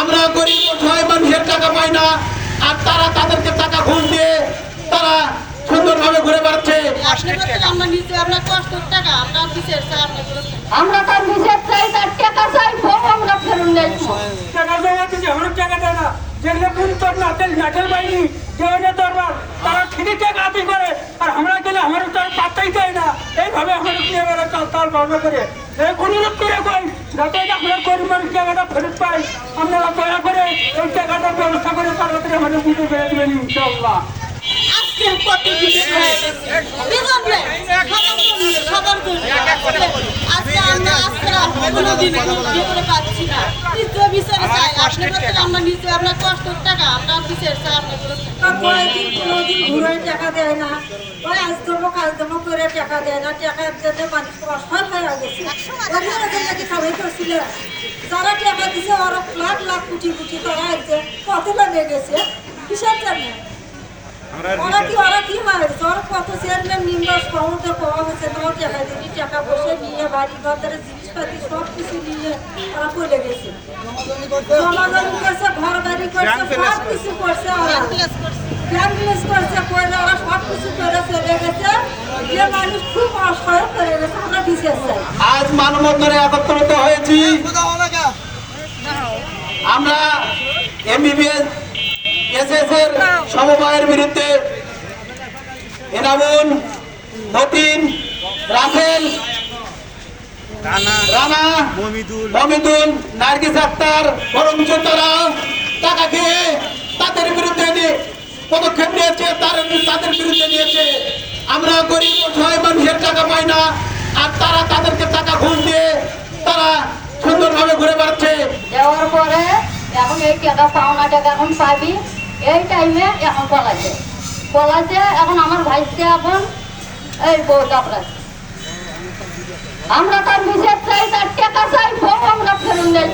আমরা গরিব অসহায় মানুষের টাকা পাই না আর তারা তাদেরকে টাকা ঘুষ দিয়ে তারা সুন্দরভাবে ঘুরে বেড়াচ্ছে। আমরা টাকা আমরা তার চাই তার টাকা চাই টাকা টাকা দেয় না। যেগুলো যেগুলো দরবার তারা টাকা করে আর আমরা গেলে আমার তার পাত্তাই দেয় না। এইভাবে আমার নিয়ে বেড়া তাল তাল করে। অনুরোধ করে কই যাতে মানুষ টাকাটা ফেরত পাই। আপনারা দয়া করে এই টাকাটার ব্যবস্থা করে তাড়াতাড়ি আমাদের বুঝে বেড়ে দেবেন ইনশাল্লাহ টাকা টাকা দেয় না। ওই আজ দেবো কাল দেবো করে টাকা দেয় না। টাকার জন্য মানুষ অসহায় গেছে যারা টাকা দিছে ওরা লাখ লাখ কোটি কোটি তারা আছে কত লেগে গেছে কিসের জন্য ওরা কি ওরা কি হয় ওর কত চেয়ারম্যান নিম্বাস ক্ষমতা পাওয়া হয়েছে তোমার টাকা দিবি টাকা বসে নিয়ে বাড়ি ঘরের জিনিসপাতি সব কিছু নিয়ে ওরা চলে গেছে সমাধান করছে ঘর বাড়ি করছে সব কিছু করছে ওরা প্লাস করছি। ব্যাংকেজ করছে করে ওরা সব কিছু করে চলে গেছে যে মানুষ খুব অসহায় করে গেছে আমরা বিশেষ চাই আজ মানবন্ধনে একত্রিত হয়েছি। আমরা এমবিবিএস এসএস এর সমবায়ের বিরুদ্ধে এনামুন মতিন, রাসেল, রানা, মমিদুল, নার্গিস টাকা খেয়ে তাদের বিরুদ্ধে পদক্ষেপ নিয়েছে তাদের বিরুদ্ধে নিয়েছে। আমরা গরিব, অসহায় মানুষের টাকা পাই না। আর তারা তাদেরকে টাকা ঘুষ দিয়ে তারা সুন্দরভাবে ঘুরে বেড়াচ্ছে। দেওয়ার পরে এখন এই টাকা পাওনা টাকা এখন পাবি। এই টাইমে এখন পলাইছে। পলাইছে এখন আমার ভাইকে এখন এই বউ চাপড়াচ্ছে আমরা তার বিচার চাই, তার টাকা চাই ফোন আমরা ফেরত নেই